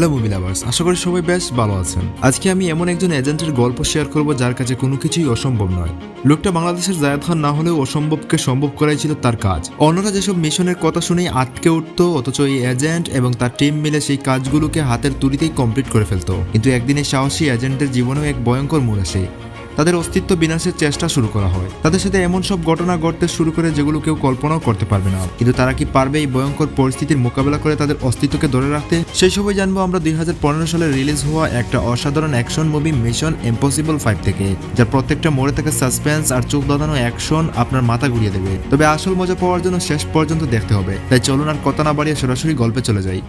Hello movie lovers আশা করি সবাই বেশ ভালো আছেন। আজকে আমি এমন একজন এজেন্টের গল্প শেয়ার করব যার কাছে কোনো কিছুই অসম্ভব নয়। লোকটা বাংলাদেশের জায়দ খান না হলেও অসম্ভবকে সম্ভব করাই ছিল তার কাজ। অন্যরা যেসব মিশনের কথা শুনেই আটকে উঠত, অথচ এই এজেন্ট এবং তার টিম মিলে সেই কাজগুলোকে হাতের তুড়িতেই কমপ্লিট করে ফেলতো। কিন্তু একদিন এই সাহসী এজেন্টের জীবনেও এক ভয়ঙ্কর মোড় আসে। তাদের অস্তিত্ব বিনাশের চেষ্টা শুরু করা হয়। তাদের সাথে এমন সব ঘটনা ঘটতে শুরু করে যেগুলো কেউ কল্পনাও করতে পারবে না। কিন্তু তারা কি পারবে এই ভয়ঙ্কর পরিস্থিতির মোকাবেলা করে তাদের অস্তিত্বকে ধরে রাখতে? সেই সময় জানব আমরা দুই হাজার পনেরো সালে রিলিজ হওয়া একটা অসাধারণ action movie mission impossible five থেকে, যার প্রত্যেকটা মোড়ে থেকে সাসপেন্স আর চোখ দাঁড়ানো অ্যাকশন আপনার মাথা ঘুরিয়ে দেবে। তবে আসল মজা পাওয়ার জন্য শেষ পর্যন্ত দেখতে হবে। তাই চলুন আর কথা না বাড়িয়ে সরাসরি গল্পে চলে যাই।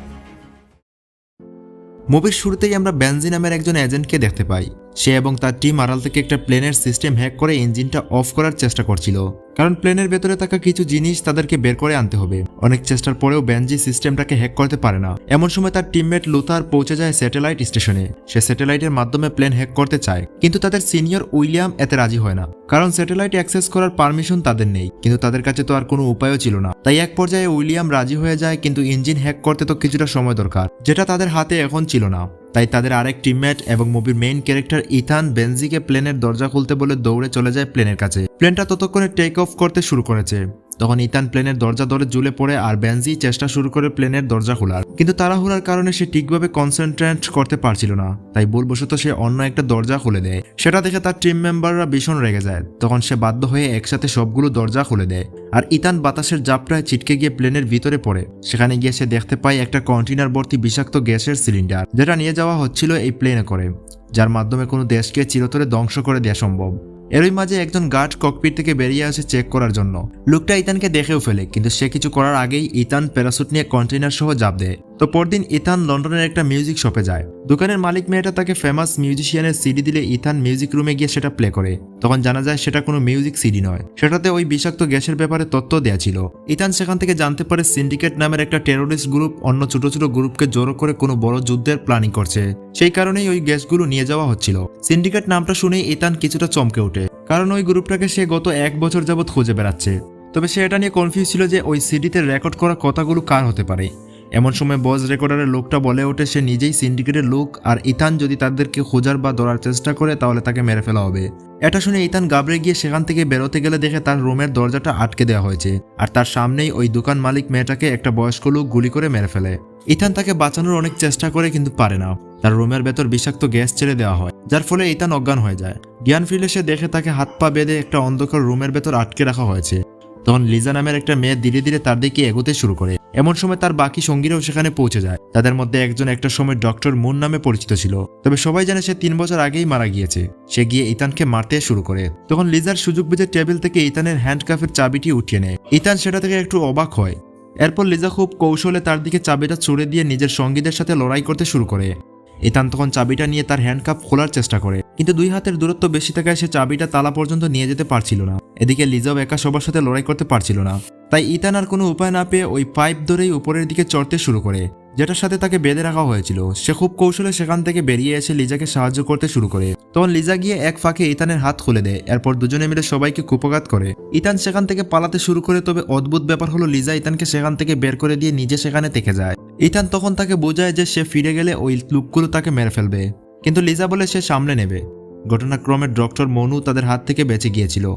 মুভির শুরুতেই আমরা বেনজি নামের একজন এজেন্টকে দেখতে পাই। সে এবং তার টিম আড়াল থেকে একটা প্লেনের সিস্টেম হ্যাক করে ইঞ্জিনটা অফ করার চেষ্টা করছিল। কারণ প্লেনের ভেতরে থাকা কিছু জিনিস তাদেরকে বের করে আনতে হবে। অনেক চেষ্টার পরেও বেনজি সিস্টেমটাকে হ্যাক করতে পারে না। এমন সময় তার টিমমেট লুথার পৌঁছে যায় স্যাটেলাইট স্টেশনে সে স্যাটেলাইটের মাধ্যমে প্লেন হ্যাক করতে চায়। কিন্তু তাদের সিনিয়র উইলিয়াম এতে রাজি হয় না। কারণ স্যাটেলাইট অ্যাক্সেস করার পারমিশন তাদের নেই। কিন্তু তাদের কাছে তো আর কোনো উপায়ও ছিল না। তাই এক পর্যায়ে উইলিয়াম রাজি হয়ে যায়, কিন্তু ইঞ্জিন হ্যাক করতে তো কিছুটা সময় দরকার, যেটা তাদের হাতে এখন ছিল না। তাই তাদের আরেক টিমমেট এবং মুভির মেইন ক্যারেক্টার ইথান বেনজিকে প্লেনের দরজা খুলতে বলে দৌড়ে চলে যায় প্লেনের কাছে। প্লেনটা ততক্ষণে টেক অফ করতে শুরু করেছে। তখন ইতান প্লেনের দরজা ধরে ঝুলে পড়ে আর বেনজি চেষ্টা শুরু করে প্লেনের দরজা খোলার। কিন্তু তাড়াহুড়ার কারণে সে ঠিকভাবে কনসেন্ট্রেট করতে পারছিল না। তাই ভুলবশত সে অন্য একটা দরজা খুলে দেয়। সেটা দেখে তার টিম মেম্বাররা ভীষণ রেগে যায়। তখন সে বাধ্য হয়ে একসাথে সবগুলো দরজা খুলে দেয়। আর ইতান বাতাসের জাপটায় ছিটকে গিয়ে প্লেনের ভিতরে পড়ে। সেখানে গিয়ে সে দেখতে পায় একটা কন্টেনার ভর্তি বিষাক্ত গ্যাসের সিলিন্ডার যেটা নিয়ে যাওয়া হচ্ছিল এই প্লেনে করে, যার মাধ্যমে কোনো দেশকে চিরতরে ধ্বংস করে দেওয়া সম্ভব। এরই মাঝে একজন গার্ড ককপিট থেকে বেরিয়ে আসে চেক করার জন্য। লোকটা ইতানকে দেখেও ফেলে, কিন্তু সে কিছু করার আগেই ইতান প্যারাসুট নিয়ে কন্টেনার সহ জাপ দেয়। তো পরদিন ইথান লন্ডনের একটা মিউজিক শপে যায়। দোকানের মালিক মেয়েটা তাকে ফেমাস মিউজিশিয়ানের সিডি দিলে ইথান মিউজিক রুমে গিয়ে সেটা প্লে করে। তখন জানা যায় সেটা কোনো মিউজিক সিডি নয়। সেটাতে ওই বিষাক্ত গ্যাসের ব্যাপারে তথ্য দেওয়া ছিল। ইথান সেখান থেকে জানতে পারে সিন্ডিকেট নামের একটা টেরোরিস্ট গ্রুপ অন্য ছোট ছোট গ্রুপকে জড়ো করে কোনো বড় যুদ্ধের প্ল্যানিং করছে। সেই কারণেই ওই গ্যাসগুলো নিয়ে যাওয়া হচ্ছিল। সিন্ডিকেট নামটা শুনেই ইথান কিছুটা চমকে ওঠে। কারণ ওই গ্রুপটাকে সে গত এক বছর যাবৎ খুঁজে বেড়াচ্ছে। তবে সে এটা নিয়ে কনফিউজ ছিল যে ওই সিডিতে রেকর্ড করা কথাগুলো কার হতে পারে। এমন সময় বজ রেকর্ডারের লোকটা বলে ওঠে, সে নিজেই সিন্ডিকেটের লোক, আর ইথান যদি তাদেরকে খোঁজার বা ধরার চেষ্টা করে, তাহলে তাকে মেরে ফেলা হবে। এটা শুনে ইথান গাবড়ে গিয়ে সেখান থেকে বেরোতে গেলে দেখে তার রুমের দরজাটা আটকে দেওয়া হয়েছে, আর তার সামনেই ওই দোকান মালিক মেয়েটাকে একটা বয়স্ক লোক গুলি করে মেরে ফেলে। ইথান তাকে বাঁচানোর অনেক চেষ্টা করে, কিন্তু পারে না। তার রুমের ভেতর বিষাক্ত গ্যাস ছেড়ে দেওয়া হয়, যার ফলে ইথান অজ্ঞান হয়ে যায়। জ্ঞান ফিরলে সে দেখে তাকে হাত পা বেঁধে একটা অন্ধকার রুমের ভেতর আটকে রাখা হয়েছে। তখন লিজা নামের একটা মেয়ে ধীরে ধীরে তার দিকে এগোতে শুরু করে। এমন সময় তার বাকি সঙ্গীরাও সেখানে পৌঁছে যায়। তাদের মধ্যে একজন একটা সময় ডক্টর মুন নামে পরিচিত ছিল। তবে সবাই জানে সে তিন বছর আগেই মারা গিয়েছে। সে গিয়ে ইতানকে মারতে শুরু করে। তখন লিজার সুযোগ বুঝে টেবিল থেকে ইতানের হ্যান্ডকাফের চাবিটি উঠিয়ে নেয়। ইতান সেটা থেকে একটু অবাক হয়। এরপর লিজা খুব কৌশলে তার দিকে চাবিটা ছুড়ে দিয়ে নিজের সঙ্গীদের সাথে লড়াই করতে শুরু করে। ইতান তখন চাবিটা নিয়ে তার হ্যান্ডকাপ খোলার চেষ্টা করে। কিন্তু দুই হাতের দূরত্ব বেশি থাকায় সে চাবিটা তালা পর্যন্ত নিয়ে যেতে পারছিল না। এদিকে লিজাও একা সবার সাথে লড়াই করতে পারছিল না। তাই ইতান আর কোনো উপায় না পেয়ে ওই পাইপ ধরেই উপরের দিকে চড়তে শুরু করে। যেটার সাথে তাকে বেঁধে রাখা হয়েছিল। সে খুব কৌশলে সেখান থেকে বেরিয়ে এসে লিজাকে সাহায্য করতে শুরু করে। তখন লিজা গিয়ে এক ফাঁকে ইতানের হাত খুলে দেয়, এরপর দুজনে মিলে সবাইকে কুপঘাত করে। ইতান সেখান থেকে পালাতে শুরু করে, তবে অদ্ভুত ব্যাপার হলো লিজা ইতানকে সেখান থেকে বের করে দিয়ে নিজে সেখানে থেকে যায়। ইতান তখন তাকে বোঝায় যে সে ফিরে গেলে ওই লুকগুলো তাকে মেরে ফেলবে। কিন্তু লিজা বলে সে সামলে নেবে। ঘটনাক্রমে ডক্টর মনু তাদের হাত থেকে বেঁচে গিয়েছিল।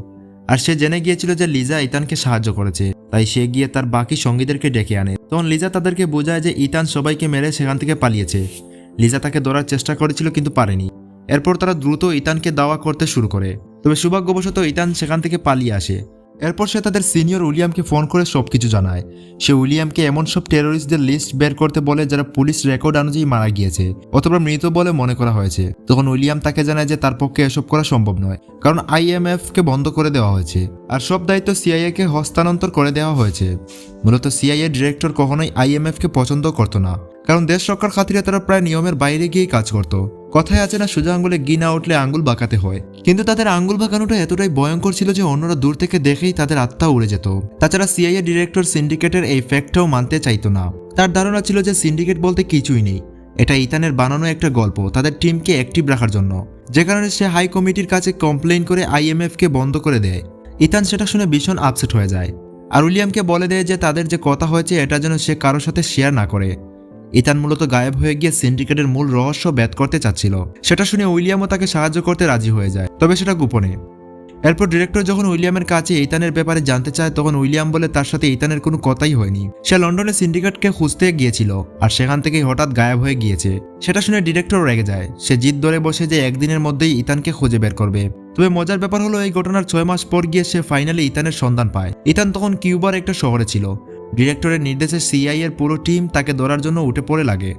আর সে জেনে গিয়েছিল যে লিজা ইতানকে সাহায্য করেছে। তাই সে গিয়ে তার বাকি সঙ্গীদেরকে ডেকে আনে। তখন লিজা তাদেরকে বোঝায় যে ইতান সবাইকে মেরে সেখান থেকে পালিয়েছে। লিজা তাকে ধরার চেষ্টা করেছিল কিন্তু পারেনি। এরপর তারা দ্রুত ইতানকে দাওয়া করতে শুরু করে। তবে সৌভাগ্যবশত ইতান সেখান থেকে পালিয়ে আসে। এরপর সে তাদের সিনিয়র উইলিয়ামকে ফোন করে সব কিছু জানায়। সে উইলিয়ামকে এমন সব টেরোরিস্টদের লিস্ট বের করতে বলে যারা পুলিশ রেকর্ড অনুযায়ী মারা গিয়েছে, অথবা মৃত বলে মনে করা হয়েছে। তখন উইলিয়াম তাকে জানায় যে তার পক্ষে এসব করা সম্ভব নয়, কারণ আইএমএফ কে বন্ধ করে দেওয়া হয়েছে, আর সব দায়িত্ব সিআইএ কে হস্তান্তর করে দেওয়া হয়েছে। মূলত সিআইএ ডিরেক্টর কখনোই আইএমএফ কে পছন্দ করতো না, কারণ দেশ রক্ষার খাতিরে তারা প্রায় নিয়মের বাইরে গিয়েই কাজ করত। কথায় আছে না, সোজা আঙ্গুলে গি না উঠলে আঙ্গুল বাঁকাতে হয়। কিন্তু তাদের আঙ্গুল বাঁকানোটা এতটাই ভয়ঙ্কর ছিল যে অন্যরা দূর থেকে দেখেই তাদের আত্মা উড়ে যেত। তাছাড়া সিআইএ ডিরেক্টর সিন্ডিকেটের এই ফ্যাক্টটাও মানতে চাইতো না। তার ধারণা ছিল যে সিন্ডিকেট বলতে কিছুই নেই। এটা ইতানের বানানো একটা গল্প, তাদের টিমকে অ্যাক্টিভ রাখার জন্য। যে কারণে সে হাই কমিটির কাছে কমপ্লেন করে আইএমএফকে বন্ধ করে দেয়। ইতান সেটা শুনে ভীষণ আপসেট হয়ে যায়। আর উইলিয়ামকে বলে দেয় যে তাদের যে কথা হয়েছে, এটা যেন সে কারোর সাথে শেয়ার না করে। ইতান মূলত গায়েব হয়ে গিয়ে সিন্ডিকেটের মূল রহস্য ব্যাত করতে চাচ্ছিল। সেটা শুনে উইলিয়ামও তাকে সাহায্য করতে রাজি হয়ে যায়, তবে সেটা গোপনে। এরপর ডিরেক্টর যখন উইলিয়ামের কাছে ইতানের ব্যাপারে জানতে চায়, তখন উইলিয়াম বলে তার সাথে ইতানের কোনো কথাই হয়নি। সে লন্ডনে সিন্ডিকেটকে খুঁজতে গিয়েছিল, আর সেখান থেকেই হঠাৎ গায়েব হয়ে গিয়েছে। সেটা শুনে ডিরেক্টর রেগে যায়। সে জিদ ধরে বসে যে একদিনের মধ্যেই ইতানকে খুঁজে বের করবে। তবে মজার ব্যাপার হলো, এই ঘটনার ছয় মাস পর গিয়ে সে ফাইনালি ইতানের সন্ধান পায়। ইতান তখন কিউবার একটা শহরে ছিল। ডিরেক্টরের নির্দেশে সিআই এর পুরো টিম তাকে ধরার জন্য উঠে পড়ে লাগে।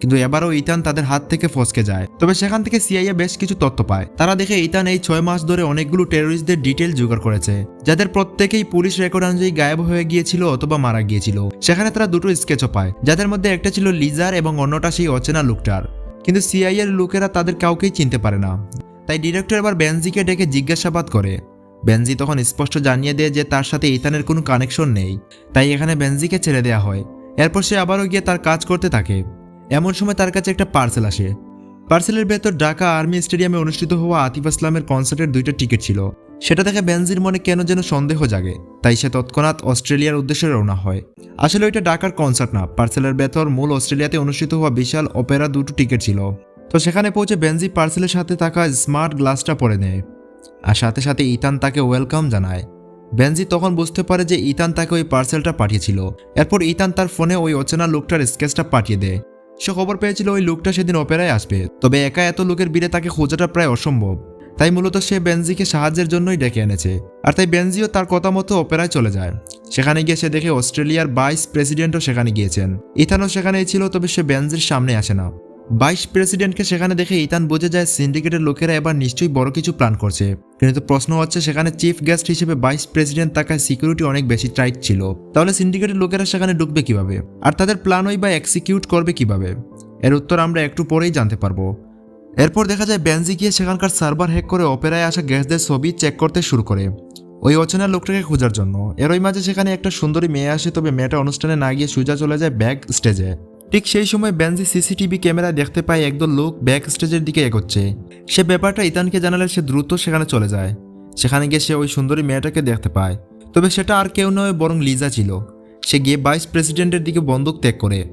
কিন্তু এবারও ইতান তাদের হাত থেকে ফসকে যায়। তবে সেখান থেকে সিআইএ বেশ কিছু তথ্য পায়। তারা দেখে ইতান এই ছয় মাস ধরে অনেকগুলো টেরোরিস্টদের ডিটেল জোগাড় করেছে, যাদের প্রত্যেকেই পুলিশ রেকর্ড অনুযায়ী গায়েব হয়ে গিয়েছিল অথবা মারা গিয়েছিল। সেখানে তারা দুটো স্কেচও পায়, যাদের মধ্যে একটা ছিল লিজার এবং অন্যটা সেই অচেনা লুকটার। কিন্তু সিআইএর লোকেরা তাদের কাউকেই চিনতে পারে না। তাই ডিরেক্টর এবার বেনজিকে ডেকে জিজ্ঞাসাবাদ করে। বেনজি তখন স্পষ্ট জানিয়ে দেয় যে তার সাথে ইতানের কোনো কানেকশন নেই। তাই এখানে বেনজিকে ছেড়ে দেওয়া হয়। এরপর সে আবারও গিয়ে তার কাজ করতে থাকে। এমন সময় তার কাছে একটা পার্সেল আসে। পার্সেলের ভেতর ঢাকা আর্মি স্টেডিয়ামে অনুষ্ঠিত হওয়া আতিফ আসলামের কনসার্টের দুইটা টিকিট ছিল। সেটা দেখে বেনজির মনে কেন যেন সন্দেহ জাগে। তাই সে তৎক্ষণাৎ অস্ট্রেলিয়ার উদ্দেশ্যে রওনা হয়। আসলে ওইটা ঢাকার কনসার্ট না। পার্সেলের ভেতর মূল অস্ট্রেলিয়াতে অনুষ্ঠিত হওয়া বিশাল অপেরা দুটো টিকিট ছিল। তো সেখানে পৌঁছে বেনজি পার্সেলের সাথে থাকা স্মার্ট গ্লাসটা পরে নেয়। আর সাথে সাথে ইতান তাকে ওয়েলকাম জানায়। বেনজি তখন বুঝতে পারে যে ইতান তাকে ওই পার্সেলটা পাঠিয়েছিল। এরপর ইতান তার ফোনে ওই অচেনা লোকটার স্কেচটা পাঠিয়ে দেয়। সে খবর পেয়েছিল ওই লোকটা সেদিন অপেরায় আসবে। তবে একা এত লোকের ভিড়ে তাকে খোঁজাটা প্রায় অসম্ভব। তাই মূলত সে বেনজিকে সাহায্যের জন্যই ডেকে এনেছে। আর তাই বেনজিও তার কথা মতো অপেরায় চলে যায়। সেখানে গিয়ে সে দেখে অস্ট্রেলিয়ার ভাইস প্রেসিডেন্টও সেখানে গিয়েছেন। ইথানও সেখানেই ছিল, তবে সে বেনজির সামনে আসে না। ভাইস প্রেসিডেন্টকে সেখানে দেখে ইতান বুঝে যায় সিন্ডিকেটের লোকেরা এবার নিশ্চয়ই বড় কিছু প্ল্যান করছে। কিন্তু প্রশ্ন হচ্ছে সেখানে চিফ গেস্ট হিসেবে ভাইস প্রেসিডেন্ট থাকায় সিকিউরিটি অনেক বেশি টাইট ছিল। তাহলে সিন্ডিকেটের লোকেরা সেখানে ঢুকবে কীভাবে? আর তাদের প্ল্যানই বা এক্সিকিউট করবে কীভাবে? এর উত্তর আমরা একটু পরেই জানতে পারব। এরপর দেখা যায় বেনজি গিয়ে সেখানকার সার্ভার হ্যাক করে অপেরায় আসা গ্যাসদের ছবি চেক করতে শুরু করে। ওই অচেনা লোকটাকে খোঁজার জন্য। এরই মাঝে সেখানে একটা সুন্দরী মেয়ে আসে, তবে মেয়েটা অনুষ্ঠানে না গিয়ে সুজা চলে যায় ব্যাক স্টেজে। ঠিক সেই সময় বেনজি সিসিটিভি ক্যামেরায় দেখতে পায় একদল লোক ব্যাক স্টেজের দিকে এগোচ্ছে। সে ব্যাপারটা ইতানকে জানালে সে দ্রুত সেখানে চলে যায়। সেখানে গিয়ে সে ওই সুন্দরী মেয়েটাকে দেখতে পায়। তবে সেটা আর কেউ নয়, বরং লিজা ছিল। সে গিয়ে ভাইস প্রেসিডেন্টের দিকে বন্দুক ত্যাগ করে।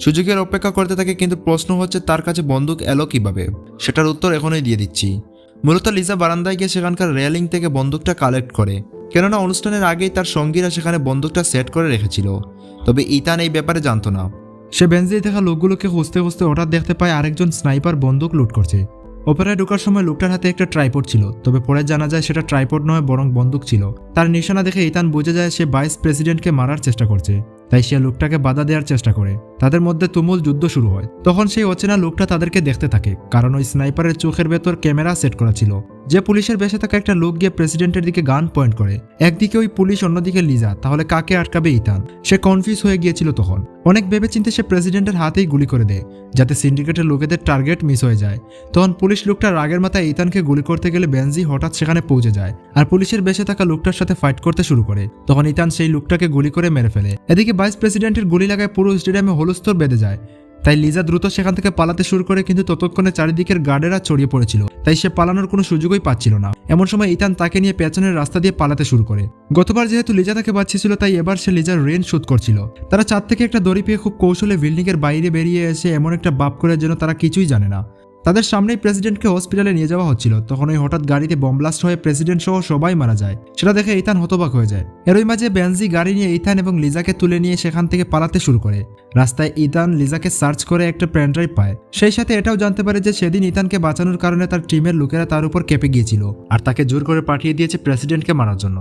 সুযোগের অপেক্ষা করতে থাকে কিন্তু প্রশ্ন হচ্ছে তার কাছে বন্দুক এলো কীভাবে? সেটার উত্তর এখনই দিয়ে দিচ্ছি। মূলত লিজা বারান্দায় গিয়ে সেখানকার রেলিং থেকে বন্দুকটা কালেক্ট করে। কেননা অনুষ্ঠানের আগেই তার সঙ্গীরা সেখানে বন্দুকটা সেট করে রেখেছিল। তবে ইতান এই ব্যাপারে জানতো না। সে বেঞ্জেই থাকা লোকগুলোকে খুঁজতে খুঁজতে হঠাৎ দেখতে পায় আরেকজন স্নাইপার বন্দুক লুট করছে। ওপেরায় ঢোকার সময় লোকটার হাতে একটা ট্রাইপড ছিল, তবে পরে জানা যায় সেটা ট্রাইপড নয়, বরং বন্দুক ছিল। তার নিশানা দেখে ইতান বুঝে যায় সে ভাইস প্রেসিডেন্টকে মারার চেষ্টা করছে, তাই সে লোকটাকে বাধা দেওয়ার চেষ্টা করে। তাদের মধ্যে তুমুল যুদ্ধ শুরু হয়। তখন সেই অচেনা লোকটা তাদেরকে দেখতে থাকে, কারণ ওই স্নাইপারের চোখের ভেতর ক্যামেরা সেট করা ছিল, যে পুলিশের বেশে থাকা একটা লোক গিয়ে প্রেসিডেন্টের দিকে গান পয়েন্ট করে। একদিকে ওই পুলিশ, অন্যদিকে লিজা, তাহলে কাকে আটকাবে ইতান? সে কনফিউজ হয়ে গিয়েছিল তখন। অনেক ভেবেচিন্তে সে প্রেসিডেন্টের হাতেই গুলি করে দেয়, যাতে সিন্ডিকেটের লোকেদের টার্গেট মিস হয়ে যায়। তখন পুলিশ লোকটা রাগের মাথায় ইতানকে গুলি করতে গেলে বেনজি হঠাৎ সেখানে পৌঁছে যায়, আর পুলিশের বেশে থাকা লোকটার সাথে ফাইট করতে শুরু করে। তখন ইতান সেই লোকটাকে গুলি করে মেরে ফেলে। এদিকে ভাইস প্রেসিডেন্টের গুলি লাগায় পুরো স্টেডিয়ামে হলুস্তর বেঁধে যায়। তাই লিজা দ্রুত সেখান থেকে পালাতে শুরু করে কিন্তু ততক্ষণে চারিদিকের গার্ডেরা ছড়িয়ে পড়েছিল। তাই সে পালানোর কোনো সুযোগই পাচ্ছিল না। এমন সময় ইতান তাকে নিয়ে পেছনের রাস্তা দিয়ে পালাতে শুরু করে। গতবার যেহেতু লিজা তাকে বাঁচিয়েছিল, তাই এবার সে লিজার রেন শুট করছিল। তারা চার থেকে একটা দড়ি পেয়ে খুব কৌশলে বিল্ডিং এর বাইরে বেরিয়ে এসে এমন একটা বাপ করে যেন তারা কিছুই জানে না। তাদের সামনেই প্রেসিডেন্টকে হসপিটালে নিয়ে যাওয়া হচ্ছিল। তখন ওই হঠাৎ গাড়িতে বমব্লাস্ট হয়ে প্রেসিডেন্ট সহ সবাই মারা যায়। সেটা দেখে ইথান হতবাক হয়ে যায়। এরই মাঝে বেনজি গাড়ি নিয়ে ইথান এবং লিজাকে তুলে নিয়ে সেখান থেকে পালাতে শুরু করে। রাস্তায় ইথান লিজাকে সার্চ করে একটা প্যান্ড্রাইভ পায়। সেই সাথে এটাও জানতে পারে যে সেদিন ইথানকে বাঁচানোর কারণে তার টিমের লোকেরা তার উপর কেঁপে গিয়েছিল আর তাকে জোর করে পাঠিয়ে দিয়েছে প্রেসিডেন্টকে মারার জন্য।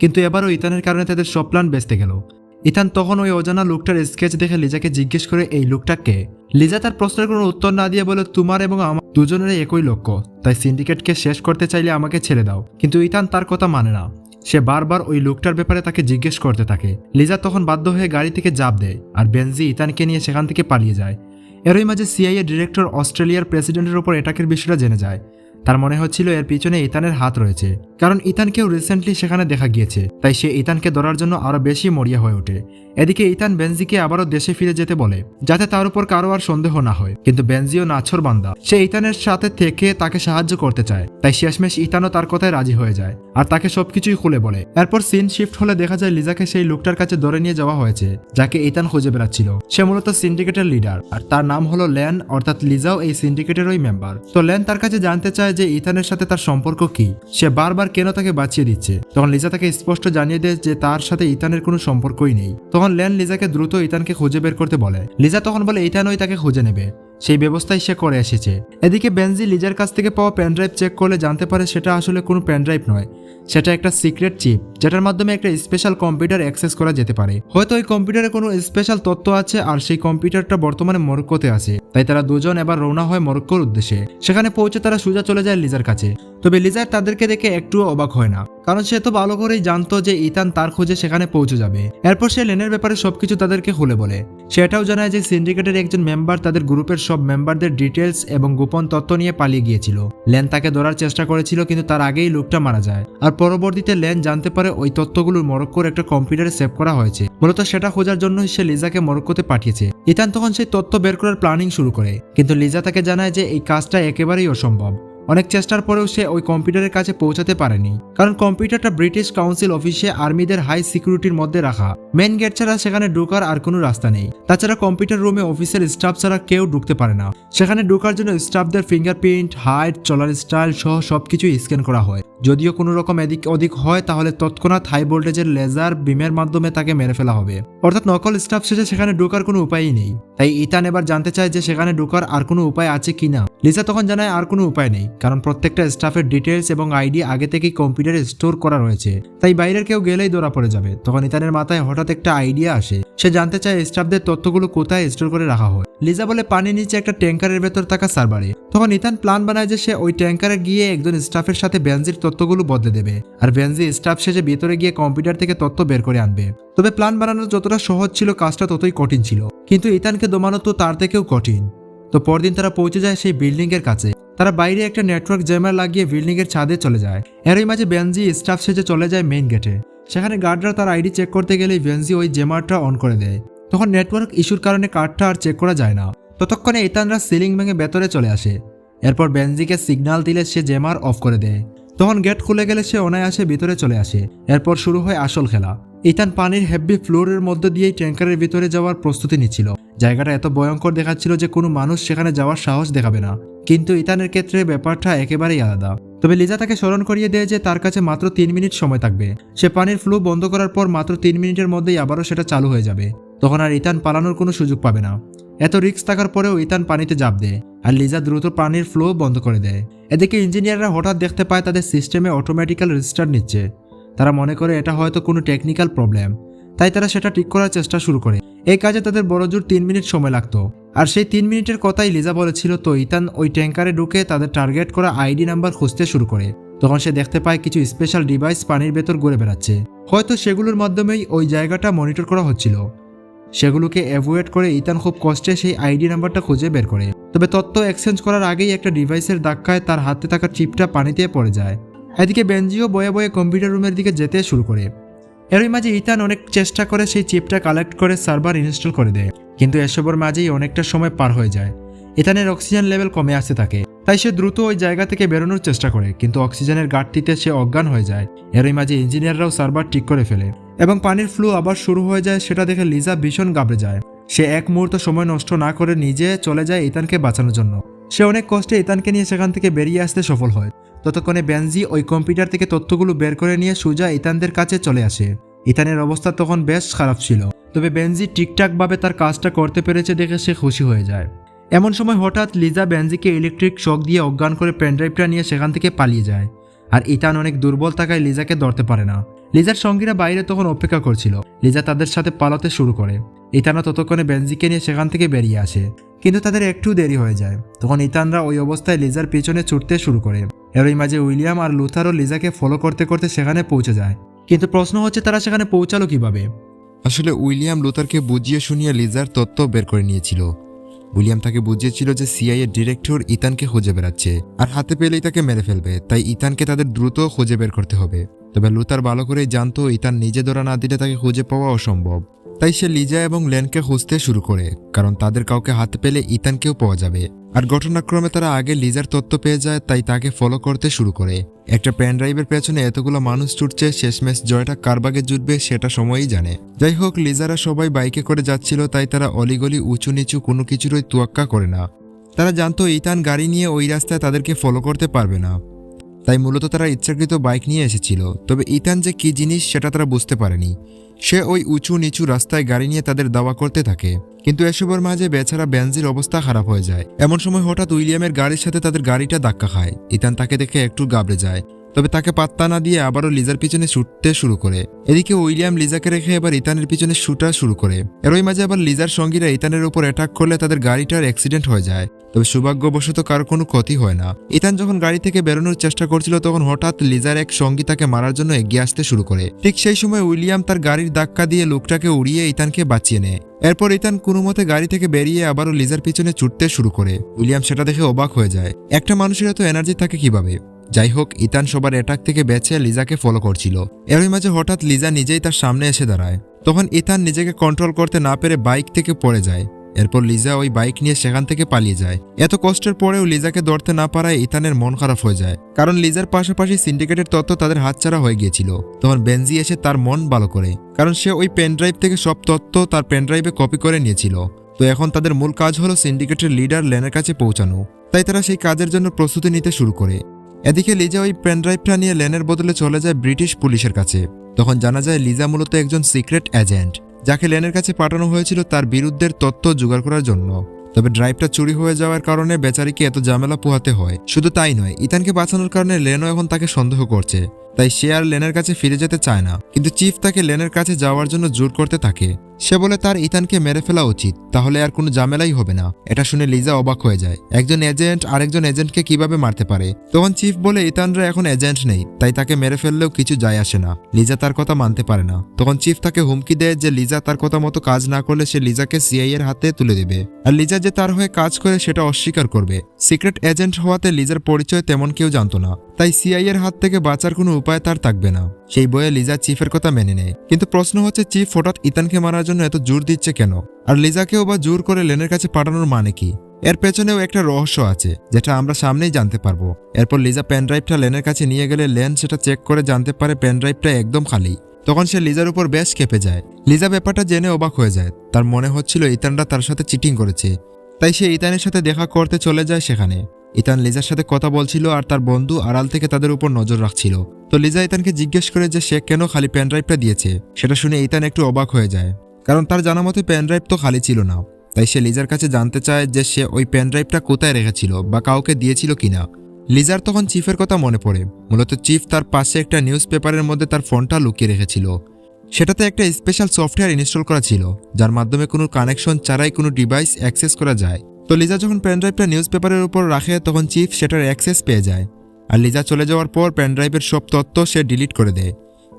কিন্তু এবারও ইথানের কারণে তাদের সব প্ল্যান বেঁচতে গেল। ইথান তখন ওই অজানা লোকটার স্কেচ দেখে লিজাকে জিজ্ঞেস করে, এই লোকটাকে লিজা তার প্রশ্নের কোনো উত্তর না দিয়ে বলে, তোমার এবং আমার দুজনেরই একই লক্ষ্য। তাই সিন্ডিকেটকে শেষ করতে চাইলে আমাকে ছেড়ে দাও। কিন্তু ইথান তার কথা মানে না। সে বারবার ওই লোকটার ব্যাপারে তাকে জিজ্ঞেস করতে থাকে। লিজা তখন বাধ্য হয়ে গাড়ি থেকে জাপ দেয় আর বেনজি ইতানকে নিয়ে সেখান থেকে পালিয়ে যায়। এরই মাঝে সিআইএ ডিরেক্টর অস্ট্রেলিয়ার প্রেসিডেন্টের ওপর এটাকের বিষয়টা জেনে যায়। তার মনে হচ্ছিল এর পিছনে ইতানের হাত রয়েছে। কারণ ইতানকেও রিসেন্টলি সেখানে দেখা গিয়েছে, তাই সে ইতানকে ধরার জন্য আরও বেশি মরিয়া হয়ে ওঠে। এদিকে ইতান বেনজিকে আবারও দেশে ফিরে যেতে বলে, যাতে তার উপর কারও আর সন্দেহ না হয়। কিন্তু বেনজিও নাছর বান্দা। সে ইতানের সাথে থেকে তাকে সাহায্য করতে চায়, তাই শেষমেশ ইতানও তার কথায় রাজি হয়ে যায়। আর তাকে সবকিছুই খুলে বলে। এরপর সিন শিফট হলে দেখা যায় লিজাকে সেই লোকটার কাছে ধরে নিয়ে যাওয়া হয়েছে, যাকে ইতান খুঁজে বেড়াচ্ছিল। সে মূলত সিন্ডিকেটের লিডার আর তার নাম হলো ল্যান অর্থাৎ লিজাও এই সিন্ডিকেটেরই মেম্বার তো ল্যান তার কাছে জানতে চায় যে ইথানের সাথে তার সম্পর্ক কি? সে বারবার কেন তাকে বাঁচিয়ে দিচ্ছে? তখন লিজা তাকে স্পষ্ট জানিয়ে দেয় যে তার সাথে ইথানের কোনো সম্পর্কই নেই। তখন ল্যান লিজাকে দ্রুত ইথানকে খুঁজে বের করতে বলে। লিজা তখন বলে, ইথানই তাকে খুঁজে নেবে। সেই ব্যবস্থাই সে করে এসেছে। এদিকে বেনজি লিজার কাছ থেকে পাওয়া পেনড্রাইভ চেক করলে জানতে পারে সেটা আসলে কোনো পেনড্রাইভ নয়। সেটা একটা সিক্রেট চিপ, যেটার মাধ্যমে একটা স্পেশাল কম্পিউটার অ্যাক্সেস করা যেতে পারে। হয়তো ওই কম্পিউটারে কোনো স্পেশাল তথ্য আছে আর সেই কম্পিউটারটা বর্তমানে মরক্কোতে আছে। তাই তারা দুজন এবার রওনা হয় মরক্কোর উদ্দেশ্যে। সেখানে পৌঁছে তারা সোজা চলে যায় লিজার কাছে। তবে লিজার তাদেরকে দেখে একটুও অবাক হয় না। কারণ সে তো ভালো করেই জানতো যে ইতান তার খোঁজে সেখানে পৌঁছে যাবে। এরপর সে লেনের ব্যাপারে সবকিছু তাদেরকে খুলে বলে। সেটাও জানায় যে সিন্ডিকেটের একজন মেম্বার তাদের গ্রুপের সব মেম্বারদের ডিটেলস এবং গোপন তথ্য নিয়ে পালিয়ে গিয়েছিল। লেন তাকে ধরার চেষ্টা করেছিল, কিন্তু তার আগেই লোকটা মারা যায়। আর পরবর্তীতে লেন জানতে পারে ওই তথ্যগুলো মরক্কোর একটা কম্পিউটারে সেভ করা হয়েছে। মূলত সেটা খোঁজার জন্য সে লিজাকে মরক্কোতে পাঠিয়েছে। ইতান তখন সেই তথ্য বের করার প্ল্যানিং শুরু করে, কিন্তু লিজা তাকে জানায় যে এই কাজটা একেবারেই অসম্ভব। অনেক চেষ্টার পরেও সে ওই কম্পিউটারের কাছে পৌঁছাতে পারেনি, কারণ কম্পিউটারটা ব্রিটিশ কাউন্সিল অফিসে আর্মিদের হাই সিকিউরিটির মধ্যে রাখা। মেন গেট ছাড়া সেখানে ঢোকার আর কোনো রাস্তা নেই। তাছাড়া কম্পিউটার রুমে অফিসের স্টাফ ছাড়া কেউ ঢুকতে পারে না। সেখানে ঢোকার জন্য স্টাফদের ফিঙ্গারপ্রিন্ট, হাইট, চলার স্টাইল সহ সবকিছু স্ক্যান করা হয়। যদিও কোনো রকম এদিক ওদিক হয়, তাহলে তৎক্ষণাৎ হাই ভোল্টেজের লেজার বিমের মাধ্যমে তাকে মেরে ফেলা হবে। অর্থাৎ নকল স্টাফ শেষে সেখানে ঢোকার কোনো উপায়ই নেই। তাই ইতান এবার জানতে চায় যে সেখানে ঢোকার আর কোনো উপায় আছে কিনা। লিসা তখন জানায় আর কোনো উপায় নেই। কারণ প্রত্যেকটা স্টাফের ডিটেলস এবং আইডি আগে থেকেই কম্পিউটারে স্টোর করা রয়েছে। তাই বাইরের কেউ গেলেই ধরা পড়ে যাবে। তখন ইতানের মাথায় হঠাৎ একটা আইডিয়া আসে। সে জানতে চায় স্টাফদের তথ্যগুলো কোথায় স্টোর করে রাখা হয়। লিজা বলে, পানির নিচে একটা ট্যাঙ্কারের ভেতর থাকা সার্ভারে তখন ইতান প্ল্যান বানায় যে সে ওই ট্যাঙ্কারে গিয়ে একজন স্টাফের সাথে বেনজির তথ্যগুলো বদলে দেবে। আর বেনজি স্টাফ শেষে ভেতরে গিয়ে কম্পিউটার থেকে তথ্য বের করে আনবে। তবে প্ল্যান বানানো যতটা সহজ ছিল, কাজটা ততই কঠিন ছিল। কিন্তু ইতানকে দমানো তো তার থেকেও কঠিন। তো পরদিন তারা পৌঁছে যায় সেই বিল্ডিং এর কাছে। তারা বাইরে একটা নেটওয়ার্ক জ্যামার লাগিয়ে বিল্ডিং এর ছাদে চলে যায়। এরই মাঝে বেনজি স্টাফ সেজে চলে যায় মেইন গেটে সেখানে গার্ডরা তার আইডি চেক করতে গেলেই বেনজি ওই জেমারটা অন করে দেয়। তখন নেটওয়ার্ক ইস্যুর কারণে কার্ডটা আর চেক করা যায় না। ততক্ষণে ইতানরা সিলিং ভেঙে ভেতরে চলে আসে। এরপর বেনজিকে সিগন্যাল দিলে সে জেমার অফ করে দেয়। তখন গেট খুলে গেলে সে অনায়াসে ভিতরে চলে আসে। এরপর শুরু হয় আসল খেলা। ইতান পানির হেভি ফ্লোরের মধ্য দিয়েই ট্যাঙ্কারের ভিতরে যাওয়ার প্রস্তুতি নিচ্ছিল। জায়গাটা এত ভয়ঙ্কর দেখাচ্ছিল যে কোনো মানুষ সেখানে যাওয়ার সাহস দেখাবে না। কিন্তু ইতানের ক্ষেত্রে ব্যাপারটা একেবারেই আলাদা। তবে লিজা তাকে স্মরণ করিয়ে দেয় যে তার কাছে মাত্র তিন মিনিট সময় থাকবে। সে পানির ফ্লো বন্ধ করার পর মাত্র তিন মিনিটের মধ্যেই আবারও সেটা চালু হয়ে যাবে। তখন আর ইতান পালানোর কোনো সুযোগ পাবে না। এত রিস্ক থাকার পরেও ইতান পানিতে জাপ দেয় আর লিজা দ্রুত পানির ফ্লো বন্ধ করে দেয়। এদিকে ইঞ্জিনিয়াররা হঠাৎ দেখতে পায় তাদের সিস্টেমে অটোমেটিক্যাল রেজিস্টার নিচ্ছে। তারা মনে করে এটা হয়তো কোনো টেকনিক্যাল প্রবলেম তাই তারা সেটা ঠিক করার চেষ্টা শুরু করে। এই কাজে তাদের বড়জোর তিন মিনিট সময় লাগতো। আর সেই তিন মিনিটের কথাই লিজা বলেছিল, তো ইতান ওই ট্যাঙ্কারে ঢুকে তাদের টার্গেট করা আইডি নাম্বার খুঁজতে শুরু করে। তখন সে দেখতে পায় কিছু স্পেশাল ডিভাইস পানির ভেতর ঘুরে বেড়াচ্ছে। হয়তো সেগুলোর মাধ্যমেই ওই জায়গাটা মনিটর করা হচ্ছিল। সেগুলোকে অ্যাভয়েড করে ইতান খুব কষ্টে সেই আইডি নাম্বারটা খুঁজে বের করে। তবে তথ্য এক্সচেঞ্জ করার আগেই একটা ডিভাইসের ধাক্কায় তার হাতে থাকা চিপটা পানিতে পড়ে যায়। এদিকে বেঞ্জিও বয়ে বয়ে কম্পিউটার রুমের দিকে যেতে শুরু করে। এরই মাঝে ইতান অনেক চেষ্টা করে সেই চিপটা কালেক্ট করে সার্ভার ইনস্টল করে দেয়, কিন্তু এসবের মাঝেই অনেকটা সময় পার হয়ে যায়। ইতানের অক্সিজেন লেভেল কমে আসতে থাকে তাই সে দ্রুত ওই জায়গা থেকে বেরোনোর চেষ্টা করে, কিন্তু অক্সিজেনের ঘাটতিতে সে অজ্ঞান হয়ে যায়। এরই মাঝে ইঞ্জিনিয়াররাও সার্ভার ঠিক করে ফেলে, এবং পানির ফ্লু আবার শুরু হয়ে যায় সেটা দেখে লিজা ভীষণ গাবড়ে যায়। সে এক মুহূর্ত সময় নষ্ট না করে নিজে চলে যায় ইতানকে বাঁচানোর জন্য। সে অনেক কষ্টে ইতানকে নিয়ে সেখান থেকে বেরিয়ে আসতে সফল হয়। ততক্ষণে বেনজি ওই কম্পিউটার থেকে তথ্যগুলো বের করে নিয়ে সুজা ইতানদের কাছে চলে আসে। ইতানের অবস্থা তখন বেশ খারাপ ছিল। তবে বেনজি ঠিকঠাকভাবে তার কাজটা করতে পেরেছে দেখে সে খুশি হয়ে যায়। এমন সময় হঠাৎ লিজা বেনজিকে ইলেকট্রিক শক দিয়ে অজ্ঞান করে পেনড্রাইভটা নিয়ে সেখান থেকে পালিয়ে যায়। আর ইতান অনেক দুর্বল থাকায় লিজাকে ধরতে পারে না। লিজার সঙ্গীরা বাইরে তখন অপেক্ষা করছিল। লিজা তাদের সাথে পালাতে শুরু করে। ইতানও ততক্ষণে বেনজিকে নিয়ে সেখান থেকে বেরিয়ে আসে। কিন্তু তাদের একটু দেরি হয়ে যায়। তখন ইতানরা ওই অবস্থায় লিজার পেছনে ছুটতে শুরু করে। এরই মাঝে উইলিয়াম আর লুথারও লিজাকে ফলো করতে করতে সেখানে পৌঁছে যায়। কিন্তু প্রশ্ন হচ্ছে তারা সেখানে পৌঁছালো কীভাবে? আসলে উইলিয়াম লুথারকে বুঝিয়ে শুনিয়ে লিজার তত্ত্ব বের করে নিয়েছিল। উইলিয়াম তাকে বুঝিয়েছিল যে সিআই এর ডিরেক্টর ইতানকে খুঁজে বেড়াচ্ছে, আর হাতে পেলেই তাকে মেরে ফেলবে, তাই ইতানকে তাদের দ্রুত খুঁজে বের করতে হবে। তবে লুতার ভালো করেই জানতো ইতান নিজে ধরা না দিলে তাকে খুঁজে পাওয়া অসম্ভব। তাই সে লিজা এবং লেনকে খুঁজতে শুরু করে, কারণ তাদের কাউকে হাতে পেলে ইতানকেও পাওয়া যাবে। আর ঘটনাক্রমে তারা আগে লিজার তথ্য পেয়ে যায়, তাই তাকে ফলো করতে শুরু করে। একটা প্যান ড্রাইভের পেছনে এতগুলো মানুষ ছুটছে, শেষমেশ জয়টা কার বাগে জুটবে সেটা সময়ই জানে। যাই হোক, লিজারা সবাই বাইকে করে যাচ্ছিল, তাই তারা অলিগলি উঁচু নিচু কোনো কিছুরই তুয়াক্কা করে না। তারা জানতো ইতান গাড়ি নিয়ে ওই রাস্তায় তাদেরকে ফলো করতে পারবে না। তাই মূলত তারা ইচ্ছাকৃত বাইক নিয়ে এসেছিল। তবে ইতান যে কি জিনিস সেটা তারা বুঝতে পারেনি। সে ওই উঁচু নিচু রাস্তায় গাড়ি নিয়ে তাদের দাওয়া করতে থাকে। কিন্তু এসবের মাঝে বেচারা বেনজির অবস্থা খারাপ হয়ে যায়। এমন সময় হঠাৎ উইলিয়ামের গাড়ির সাথে তাদের গাড়িটা ধাক্কা খায়। ইতান তাকে দেখে একটু গাবড়ে যায়। তবে তাকে পাত্তা না দিয়ে আবারও লিজার পিছনে ছুটতে শুরু করে। এদিকে উইলিয়াম লিজাকে রেখে এবার ইতানের পিছনে শুটা শুরু করে। এরই মাঝে আবার লিজার সঙ্গীরা ইতানের উপর অ্যাটাক করলে তাদের গাড়িটার অ্যাক্সিডেন্ট হয়ে যায়। তবে সৌভাগ্যবশত কারও কোনো ক্ষতি হয় না। ইতান যখন গাড়ি থেকে বেরোনোর চেষ্টা করছিল, তখন হঠাৎ লিজার এক সঙ্গী তাকে মারার জন্য এগিয়ে আসতে শুরু করে। ঠিক সেই সময় উইলিয়াম তার গাড়ির ধাক্কা দিয়ে লোকটাকে উড়িয়ে ইতানকে বাঁচিয়ে নেয়। এরপর ইতান কোনো মতে গাড়ি থেকে বেরিয়ে আবারও লিজার পিছনে ছুটতে শুরু করে। উইলিয়াম সেটা দেখে অবাক হয়ে যায়। একটা মানুষের এত এনার্জি থাকে কীভাবে? যাই হোক, ইতান সবার অ্যাটাক থেকে বেঁচে লিজাকে ফলো করছিল। এরই মাঝে হঠাৎ লিজা নিজেই তার সামনে এসে দাঁড়ায়। তখন ইতান নিজেকে কন্ট্রোল করতে না পেরে বাইক থেকে পড়ে যায়। এরপর লিজা ওই বাইক নিয়ে সেখান থেকে পালিয়ে যায়। এত কষ্টের পরেও লিজাকে ধরতে না পারায় ইথানের মন খারাপ হয়ে যায়, কারণ লিজার পাশাপাশি সিন্ডিকেটের তত্ত্ব তাদের হাতছাড়া হয়ে গিয়েছিল। তখন বেনজি এসে তার মন ভালো করে, কারণ সে ওই পেনড্রাইভ থেকে সব তথ্য তার পেনড্রাইভে কপি করে নিয়েছিল। তো এখন তাদের মূল কাজ হলো সিন্ডিকেটের লিডার লেনের কাছে পৌঁছানো, তাই তারা সেই কাজের জন্য প্রস্তুতি নিতে শুরু করে। এদিকে লিজা ওই পেনড্রাইভটা নিয়ে লেনের বদলে চলে যায় ব্রিটিশ পুলিশের কাছে। তখন জানা যায় লিজা মূলত একজন সিক্রেট এজেন্ট। যাকে লেনের কাছে পাঠানো হয়েছিল তার বিরুদ্ধের তথ্য জোগাড় করার জন্য। তবে ড্রাইভটা চুরি হয়ে যাওয়ার কারণে বেচারিকে এত ঝামেলা পোহাতে হয়। শুধু তাই নয়, ইতানকে বাঁচানোর কারণে লেনও এখন তাকে সন্দেহ করছে। তাই সে আর লেনের কাছে ফিরে যেতে চায় না। কিন্তু চিফ তাকে লেনের কাছে যাওয়ার জন্য জোর করতে থাকে। সে বলে, তার ইতানকে মেরে ফেলা উচিত, তাহলে আর কোনো ঝামেলাই হবে না। এটা শুনে লিজা অবাক হয়ে যায়। একজন এজেন্ট আরেকজন এজেন্টকে কীভাবে মারতে পারে? তখন চিফ বলে, ইতানরা এখন এজেন্ট নেই, তাই তাকে মেরে ফেললেও কিছু যায় আসে না। লিজা তার কথা মানতে পারে না। তখন চিফ তাকে হুমকি দেয় যে, লিজা তার কথা মতো কাজ না করলে সে লিজাকে সিআই এর হাতে তুলে দেবে। আর লিজা যে তার হয়ে কাজ করে, সেটা অস্বীকার করবে। সিক্রেট এজেন্ট হওয়াতে লিজার পরিচয় তেমন কেউ জানতো না, তাই সিআই এর হাত থেকে বাঁচার কোনো উপায় তার থাকবে না। সেই বয়ে লিজা চিফের কথা মেনে নেয়। কিন্তু প্রশ্ন হচ্ছে, চিফ হঠাৎ ইতানকে মারার জন্য এত জোর দিচ্ছে কেন? আর লিজাকেও বা জোর করে লেনের কাছে পাঠানোর মানে কি? এর পেছনেও একটা রহস্য আছে, যেটা আমরা সামনেই জানতে পারব। এরপর লিজা পেনড্রাইভটা লেনের কাছে নিয়ে গেলে লেন সেটা চেক করে জানতে পারে পেনড্রাইভটা একদম খালি। তখন সে লিজার উপর বেশ খেপে যায়। লিজা ব্যাপারটা জেনে অবাক হয়ে যায়। তার মনে হচ্ছিল ইতানরা তার সাথে চিটিং করেছে। তাই সে ইতানের সাথে দেখা করতে চলে যায় সেখানে। ইতান লিজার সাথে কথা বলছিল আর তার বন্ধু আড়াল থেকে তাদের উপর নজর রাখছিল। তো লিজা ইতানকে জিজ্ঞেস করে যে সে কেন খালি পেনড্রাইভটা দিয়েছে? সেটা শুনে ইতান একটু অবাক হয়ে যায়। কারণ তার জানা মতে পেনড্রাইভ তো খালি ছিল না। তাই সে লিজার কাছে জানতে চায় যে সে ওই পেনড্রাইভটা কোথায় রেখেছিল বা কাউকে দিয়েছিল কিনা। লিজার তখন চিফের কথা মনে পড়ে। মূলত চিফ তার পাশে একটা নিউজ পেপারের মধ্যে তার ফোনটা লুকিয়ে রেখেছিল। সেটাতে একটা স্পেশাল সফটওয়্যার ইনস্টল করা ছিল, যার মাধ্যমে কোনো কানেকশন ছাড়াই কোনো ডিভাইস অ্যাক্সেস করা যায়। তো লিজা যখন পেনড্রাইভটা নিউজ পেপারের উপর রাখে, তখন চিফ সেটার অ্যাক্সেস পেয়ে যায়। আর লিজা চলে যাওয়ার পর পেনড্রাইভের সব তথ্য সে ডিলিট করে দেয়।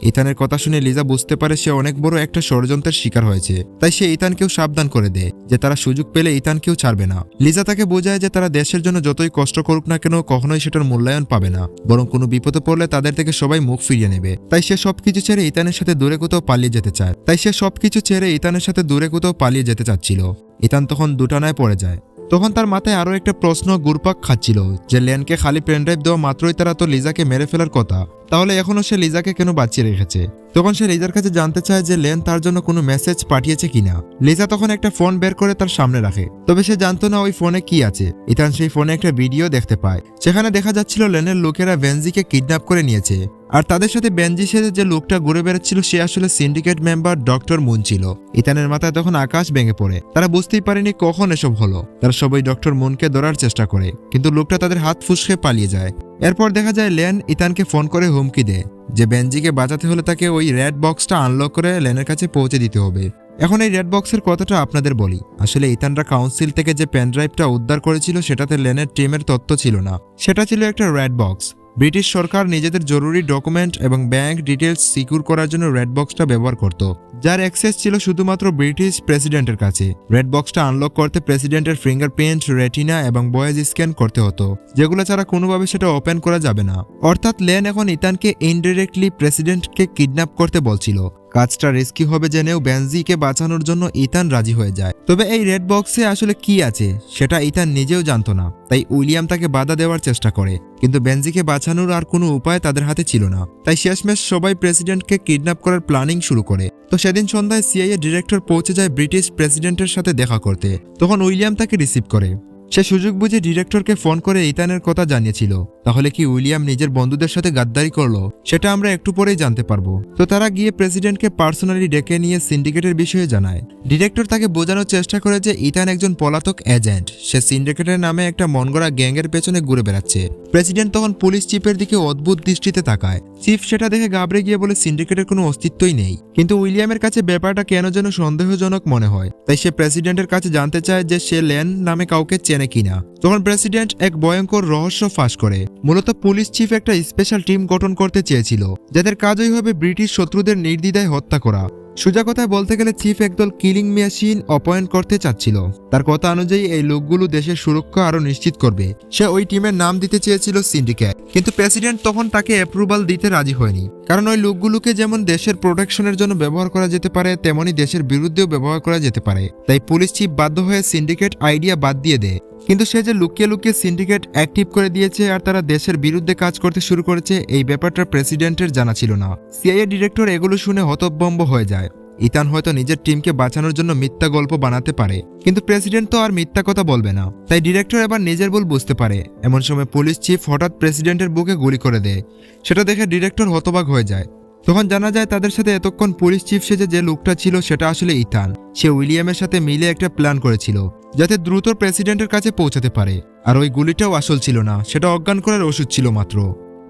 ইথানের কথা শুনে লিজা বুঝতে পারে সে অনেক বড় একটা ষড়যন্ত্রের শিকার হয়েছে। তাই সে ইথানকেও সাবধান করে দেয়, যে তারা সুযোগ পেলে ইথানকেও ছাড়বে না। লিজা তাকে বোঝায় যে তারা দেশের জন্য যতই কষ্ট করুক না কেন, কখনোই সেটার মূল্যায়ন পাবে না। বরং কোনো বিপদে পড়লে তাদের থেকে সবাই মুখ ফিরিয়ে নেবে। তাই সে সবকিছু ছেড়ে ইতানের সাথে দূরে কোথাও পালিয়ে যেতে চায়। তাই সে সবকিছু ছেড়ে ইতানের সাথে দূরে কোথাও পালিয়ে যেতে চাচ্ছিল। ইতান তখন দুটানায় পড়ে যায়। তখন তার মাথায় আরও একটা প্রশ্ন গুরপাক খাচ্ছিল, যে লেনকে খালি পেনড্রাইভ দেওয়া মাত্রই তারা তো লিজাকে মেরে ফেলার কথা। তাহলে এখনও সে লিজাকে কেন বাঁচিয়ে রেখেছে? তখন সে লিজার কাছে জানতে চায় যে লেন তার জন্য কোনো মেসেজ পাঠিয়েছে কিনা। লিজা তখন একটা ফোন বের করে তার সামনে রাখে। তবে সে জানতো না ওই ফোনে কি আছে। ইতান সেই ফোনে একটা ভিডিও দেখতে পায়। সেখানে দেখা যাচ্ছিল লেনের লোকেরা ভেনজিকে কিডন্যাপ করে নিয়েছে। আর তাদের সাথে বেনজি সেজে যে লোকটা ঘুরে বেড়াচ্ছিল, সে আসলে সিন্ডিকেট মেম্বার ডক্টর মুন ছিল ইতানের মাথায় তখন আকাশ ভেঙে পড়ে। তারা বুঝতেই পারেনি কখন এসব হলো। তারা সবাই ডক্টর মুনকে ধরার চেষ্টা করে, কিন্তু লোকটা তাদের হাত ফুসকে পালিয়ে যায়। এরপর দেখা যায় লেন ইতানকে ফোন করে হুমকি দেয় যে বেনজিকে বাঁচাতে হলে তাকে ওই রেড বক্সটা আনলক করে লেনের কাছে পৌঁছে দিতে হবে। এখন এই রেড বক্সের কথাটা আপনাদের বলি। আসলে ইতানরা কাউন্সিল থেকে যে পেন ড্রাইভটা উদ্ধার করেছিল, সেটাতে লেনের টিমের তত্ত্ব ছিল না। সেটা ছিল একটা রেড বক্স। ব্রিটিশ সরকার নিজেদের জরুরি ডকুমেন্ট এবং ব্যাংক ডিটেলস সিকিউর করার জন্য রেড বক্সটা ব্যবহার করত, যার অ্যাক্সেস ছিল শুধুমাত্র ব্রিটিশ প্রেসিডেন্টের কাছে। রেড বক্সটা আনলক করতে প্রেসিডেন্টের ফিঙ্গারপ্রিন্ট, রেটিনা এবং বয়েজ স্ক্যান করতে হতো, যেগুলো ছাড়া কোনোভাবে সেটা ওপেন করা যাবে না। অর্থাৎ লেন এখন ইতানকে ইনডাইরেক্টলি প্রেসিডেন্টকে কিডন্যাপ করতে বলছিল। কাজটা রিস্কি হবে জেনেও বেনজিকে বাঁচানোর জন্য ইতান রাজি হয়ে যায়। তবে এই রেড বক্সে আসলে কি আছে, সেটা ইতান নিজেও জানতো না, তাই উইলিয়াম তাকে বাধা দেওয়ার চেষ্টা করে। কিন্তু বেনজিকে বাঁচানোর আর কোনো উপায় তাদের হাতে ছিল না। তাই শেষমেশ সবাই প্রেসিডেন্টকে কিডন্যাপ করার প্ল্যানিং শুরু করে। তো সেদিন সন্ধ্যায় সিআইএ ডিরেক্টর পৌঁছে যায় ব্রিটিশ প্রেসিডেন্টের সাথে দেখা করতে। তখন উইলিয়াম তাকে রিসিভ করে। সে সুযোগ বুঝে ডিরেক্টরকে ফোন করে ইতানের কথা জানিয়েছিল। তাহলে কি উইলিয়াম নিজের বন্ধুদের সাথে গাদ্দারি করল? সেটা আমরা একটু পরেই জানতে পারব। তো তারা গিয়ে প্রেসিডেন্টকে পার্সোনালি ডেকে নিয়ে সিন্ডিকেটের বিষয়ে জানায়। ডিরেক্টর তাকে বোঝানোর চেষ্টা করে যে ইতান একজন পলাতক এজেন্ট। সে সিন্ডিকেটের নামে একটা মনগড়া গ্যাংয়ের পেছনে ঘুরে বেড়াচ্ছে। প্রেসিডেন্ট তখন পুলিশ চিফের দিকে অদ্ভুত দৃষ্টিতে তাকায়। চিফ সেটা দেখে গাবড়ে গিয়ে বলে, সিন্ডিকেটের কোনো অস্তিত্বই নেই। কিন্তু উইলিয়ামের কাছে ব্যাপারটা কেন যেন সন্দেহজনক মনে হয়। তাই সে প্রেসিডেন্টের কাছে জানতে চায় যে সে লেন নামে কাউকে চেনে কিনা। তখন প্রেসিডেন্ট এক ভয়ঙ্কর রহস্য ফাঁস করে। মূলত পুলিশ চিফ একটা স্পেশাল টিম গঠন করতে চেয়েছিল, যাদের কাজই হবে ব্রিটিশ শত্রুদের নির্দ্বিধায় হত্যা করা। সোজা কথায় বলতে গেলে চিফ একদল কিলিং মেশিন অপয়েন্ট করতে চাচ্ছিল। তার কথা অনুযায়ী এই লোকগুলো দেশের সুরক্ষা আরও নিশ্চিত করবে। সে ওই টিমের নাম দিতে চেয়েছিল সিন্ডিকেট। কিন্তু প্রেসিডেন্ট তখন তাকে অ্যাপ্রুভাল দিতে রাজি হয়নি। কারণ ওই লোকগুলোকে যেমন দেশের প্রোটেকশনের জন্য ব্যবহার করা যেতে পারে তেমনি দেশের বিরুদ্ধেও ব্যবহার করা যেতে পারে। তাই পুলিশ চিফ বাধ্য হয়ে সিন্ডিকেট আইডিয়া বাদ দিয়ে দেয়। কিন্তু সে যে লুকিয়ে লুকিয়ে সিন্ডিকেট অ্যাক্টিভ করে দিয়েছে আর তারা দেশের বিরুদ্ধে কাজ করতে শুরু করেছে, এই ব্যাপারটা প্রেসিডেন্টের জানা ছিল না। সিআইএ ডিরেক্টর এগুলো শুনে হতভম্ব হয়ে যায়। ইতান হয়তো নিজের টিমকে বাঁচানোর জন্য মিথ্যা গল্প বানাতে পারে, কিন্তু প্রেসিডেন্ট তো আর মিথ্যা কথা বলবে না। তাই ডিরেক্টর এবার নিজের ভুল বুঝতে পারে। এমন সময় পুলিশ চিফ হঠাৎ প্রেসিডেন্টের বুকে গুলি করে দেয়। সেটা দেখে ডিরেক্টর হতবাক হয়ে যায়। তখন জানা যায় তাদের সাথে এতক্ষণ পুলিশ চিফ সেজে যে লোকটা ছিল সেটা আসলে ইথান। সে উইলিয়ামের সাথে মিলে একটা প্ল্যান করেছিল, যাতে দ্রুত প্রেসিডেন্টের কাছে পৌঁছাতে পারে। আর ওই গুলিটাও আসল ছিল না, সেটা অজ্ঞান করার ওষুধ ছিল মাত্র।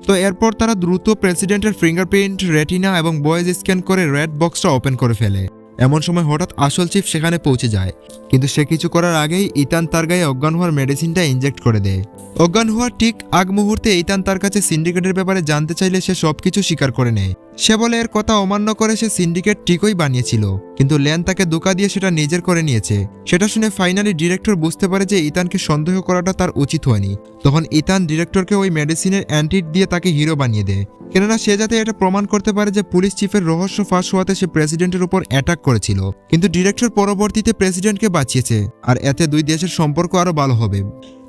তো এরপর তারা দ্রুত প্রেসিডেন্টের ফিঙ্গারপ্রিন্ট, রেটিনা এবং বয়েজ স্ক্যান করে রেড বক্সটা ওপেন করে ফেলে। এমন সময় হঠাৎ আসল চিফ সেখানে পৌঁছে যায়। কিন্তু সে কিছু করার আগেই ইতান তার গায়ে অজ্ঞান হওয়ার মেডিসিনটা ইনজেক্ট করে দেয়। অজ্ঞান হওয়ার ঠিক আগ মুহূর্তে ইতান তার কাছে সিন্ডিকেটের ব্যাপারে জানতে চাইলে সে সবকিছু স্বীকার করে নেয়। সে বলে, এর কথা অমান্য করে সে সিন্ডিকেট ঠিকই বানিয়েছিল। কিন্তু ল্যান তাকে দোকা দিয়ে সেটা নিজের করে নিয়েছে। সেটা শুনে ফাইনালি ডিরেক্টর বুঝতে পারে যে ইতানকে সন্দেহ করাটা তার উচিত হয়নি। তখন ইতান ডিরেক্টরকে ওই মেডিসিনের অ্যান্টিড দিয়ে তাকে হিরো বানিয়ে দেয়। কেননা সে যাতে এটা প্রমাণ করতে পারে যে পুলিশ চিফের রহস্য ফাঁস হওয়াতে সে প্রেসিডেন্টের উপর অ্যাটাক করেছিল। কিন্তু ডিরেক্টর পরবর্তীতে প্রেসিডেন্টকে বাঁচিয়েছে, আর এতে দুই দেশের সম্পর্ক আরও ভালো হবে।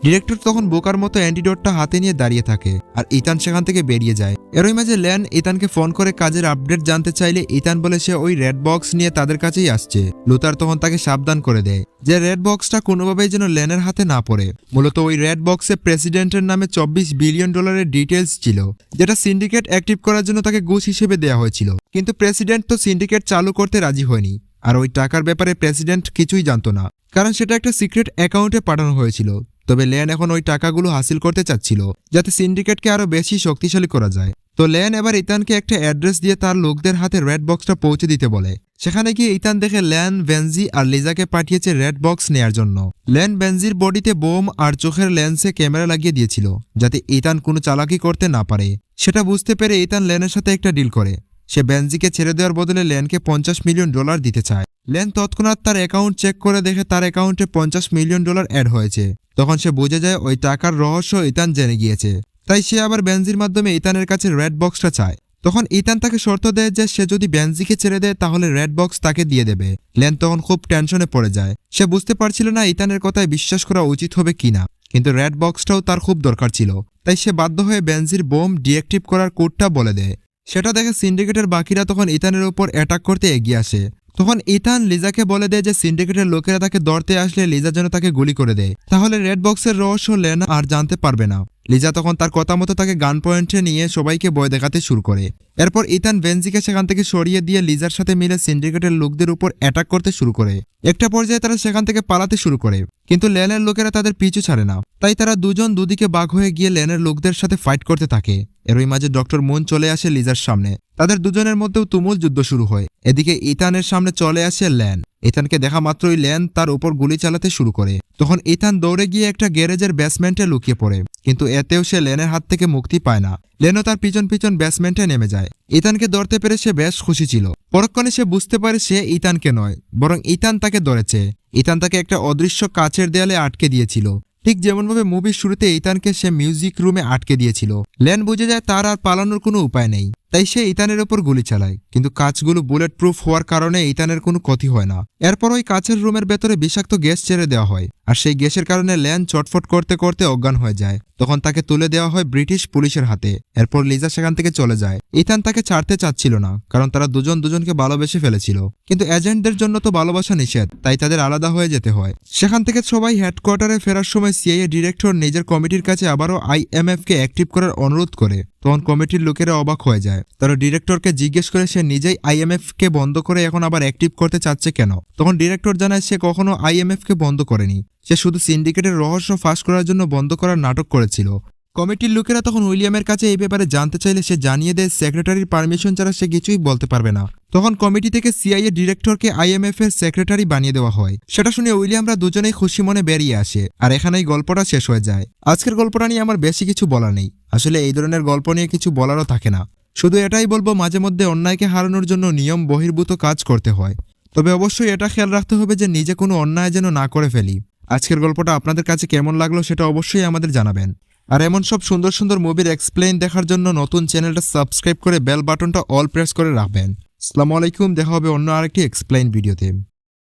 ডিরেক্টর তখন বোকার মতো অ্যান্টিডোটটা হাতে নিয়ে দাঁড়িয়ে থাকে আর ইতান সেখান থেকে বেরিয়ে যায়। এরই মাঝে ল্যান ইতানকে ফোন করে কাজের আপডেট জানতে চাইলে ইতান বলে সে ওই রেড বক্স নিয়ে তাদের কাছেই আসছে। লুতার তখন তাকে সাবধান করে দেয় যে রেড বক্সটা কোনোভাবেই যেন ল্যানের হাতে না পড়ে। মূলত ওই রেড বক্সে প্রেসিডেন্টের নামে চব্বিশ বিলিয়ন ডলারের ডিটেলস ছিল, যেটা সিন্ডিকেট অ্যাক্টিভ করার জন্য তাকে ঘুষ হিসেবে দেওয়া হয়েছিল। কিন্তু প্রেসিডেন্ট তো সিন্ডিকেট চালু করতে রাজি হয়নি আর ওই টাকার ব্যাপারে প্রেসিডেন্ট কিছুই জানতো না, কারণ সেটা একটা সিক্রেট অ্যাকাউন্টে পাঠানো হয়েছিল। তবে লেন এখন ওই টাকাগুলো হাসিল করতে চাচ্ছিল, যাতে সিন্ডিকেটকে আরও বেশি শক্তিশালী করা যায়। তো লেন এবার ইতানকে একটা অ্যাড্রেস দিয়ে তার লোকদের হাতে রেড বক্সটা পৌঁছে দিতে বলে। সেখানে গিয়ে ইতান দেখে ল্যান ভেনজি আর লিজাকে পাঠিয়েছে রেড বক্স নেয়ার জন্য। ল্যান ভেনজির বডিতে বোম আর চোখের লেন্সে ক্যামেরা লাগিয়ে দিয়েছিল, যাতে ইতান কোনো চালাকি করতে না পারে। সেটা বুঝতে পেরে ইতান লেনের সাথে একটা ডিল করে। সে বেনজিকে ছেড়ে দেওয়ার বদলে লেনকে পঞ্চাশ মিলিয়ন ডলার দিতে চায়। লেন তৎক্ষণাৎ তার অ্যাকাউন্ট চেক করে দেখে তার অ্যাকাউন্টে পঞ্চাশ মিলিয়ন ডলার অ্যাড হয়েছে। তখন সে বুঝে যায় ওই টাকার রহস্য ইতান জেনে গিয়েছে। তাই সে আবার বেনজির মাধ্যমে ইতানের কাছে রেড বক্সটা চায়। তখন ইতান তাকে শর্ত দেয় যে সে যদি বেনজিকে ছেড়ে দেয় তাহলে রেড বক্স তাকে দিয়ে দেবে। লেন তখন খুব টেনশনে পড়ে যায়। সে বুঝতে পারছিল না ইতানের কথায় বিশ্বাস করা উচিত হবে কিনা কিন্তু রেড বক্সটাও তার খুব দরকার ছিল। তাই সে বাধ্য হয়ে বেনজির বোম ডিঅ্যাক্টিভ করার কোডটা বলে দেয়। সেটা দেখে সিন্ডিকেটের বাকিরা তখন ইতানের ওপর অ্যাটাক করতে এগিয়ে আসে। তখন ইতান লিজাকে বলে দেয় যে সিন্ডিকেটের লোকেরা তাকে ধরতে আসলে লিজা যেন তাকে গুলি করে দেয়। তাহলে রেড বক্সের রহস্য লেনা আর জানতে পারবে না। লিজা তখন তার কথা মতো তাকে গান পয়েন্টে নিয়ে সবাইকে বয় দেখাতে শুরু করে। এরপর ইতান ভেনজিকে সেখান থেকে সরিয়ে দিয়ে লিজার সাথে মিলে সিন্ডিকেটের লোকদের উপর অ্যাটাক করতে শুরু করে। একটা পর্যায়ে তারা সেখান থেকে পালাতে শুরু করে, কিন্তু লেনের লোকেরা তাদের পিছু ছাড়ে না। তাই তারা দুজন দুদিকে বাঘ হয়ে গিয়ে লেনের লোকদের সাথে ফাইট করতে থাকে। এরই মাঝে ডক্টর মুন চলে আসে লিজার সামনে। তাদের দুজনের মধ্যেও তুমুল যুদ্ধ শুরু হয়। এদিকে ইতানের সামনে চলে আসে ল্যান ইতানকে দেখা মাত্রই ল্যান তার উপর গুলি চালাতে শুরু করে। তখন ইতান দৌড়ে গিয়ে একটা গ্যারেজের বেসমেন্টে লুকিয়ে পড়ে। কিন্তু এতেও সে লেনের হাত থেকে মুক্তি পায় না। লেনও তার পিছন পিছন ব্যাসমেন্টে নেমে যায়। ইতানকে ধরতে পেরে সে বেশ খুশি ছিল। পরক্ষণে সে বুঝতে পারে সে ইতানকে নয়, বরং ইতান তাকে ধরেছে। ইতান তাকে একটা অদৃশ্য কাচের দেয়ালে আটকে দিয়েছিল। ঠিক যেমনভাবে মুভির শুরুতে ইতানকে সে মিউজিক রুমে আটকে দিয়েছিল। লেন বুঝে যায় তার আর পালানোর কোনো উপায় নেই। তাই সে ইতানের ওপর গুলি চালায়, কিন্তু কাঁচগুলো বুলেট প্রুফ হওয়ার কারণে ইতানের কোনো ক্ষতি হয় না। এরপর ওই কাচের রুমের ভেতরে বিষাক্ত গ্যাস ছেড়ে দেওয়া হয়, আর সেই গ্যাসের কারণে ল্যান চটফট করতে করতে অজ্ঞান হয়ে যায়। তখন তাকে তুলে দেওয়া হয় ব্রিটিশ পুলিশের হাতে। এরপর লিজা সেখান থেকে চলে যায়। ইথান তাকে ছাড়তে চাচ্ছিল না, কারণ তারা দুজন দুজনকে ভালোবেসে ফেলেছিল। কিন্তু এজেন্টদের জন্য তো ভালোবাসা নিষেধ, তাই তাদের আলাদা হয়ে যেতে হয়। সেখান থেকে সবাই হেডকোয়ার্টারে ফেরার সময় সিআইএ ডিরেক্টর নিজের কমিটির কাছে আবারও আইএমএফ কে অ্যাক্টিভ করার অনুরোধ করে। তখন কমিটির লোকেরা অবাক হয়ে যায়। তারা ডিরেক্টরকে জিজ্ঞেস করে সে নিজেই আইএমএফ কে বন্ধ করে এখন আবার অ্যাক্টিভ করতে চাচ্ছে কেন? তখন ডিরেক্টর জানায় সে কখনো আইএমএফ কে বন্ধ করেনি। সে শুধু সিন্ডিকেটের রহস্য ফাঁস করার জন্য বন্ধ করার নাটক করেছিল। কমিটির লোকেরা তখন উইলিয়ামের কাছে এই ব্যাপারে জানতে চাইলে সে জানিয়ে দেয়, সেক্রেটারির পারমিশন ছাড়া সে কিছুই বলতে পারবে না। তখন কমিটি থেকে সিআইএ ডিরেক্টরকে আইএমএফ এর সেক্রেটারি বানিয়ে দেওয়া হয়। সেটা শুনে উইলিয়ামরা দুজনেই খুশি মনে বেরিয়ে আসে। আর এখানেই গল্পটা শেষ হয়ে যায়। আজকের গল্পটা নিয়ে আমার বেশি কিছু বলা নেই। আসলে এই ধরনের গল্প নিয়ে কিছু বলারও থাকে না। শুধু এটাই বলব, মাঝে মধ্যে অন্যায়কে হারানোর জন্য নিয়ম বহির্ভূত কাজ করতে হয়। তবে অবশ্যই এটা খেয়াল রাখতে হবে যে নিজে কোনো অন্যায় যেন না করে ফেলি। আজকের গল্পটা আপনাদের কাছে কেমন লাগল সেটা অবশ্যই আমাদের জানাবেন। আর এমন সব সুন্দর সুন্দর মুভির এক্সপ্লেইন দেখার জন্য নতুন চ্যানেলটা সাবস্ক্রাইব করে বেল বাটনটা অল প্রেস করে রাখবেন। আসসালামু আলাইকুম দেখা হবে অন্য আরেকটি এক্সপ্লেইন ভিডিওতে।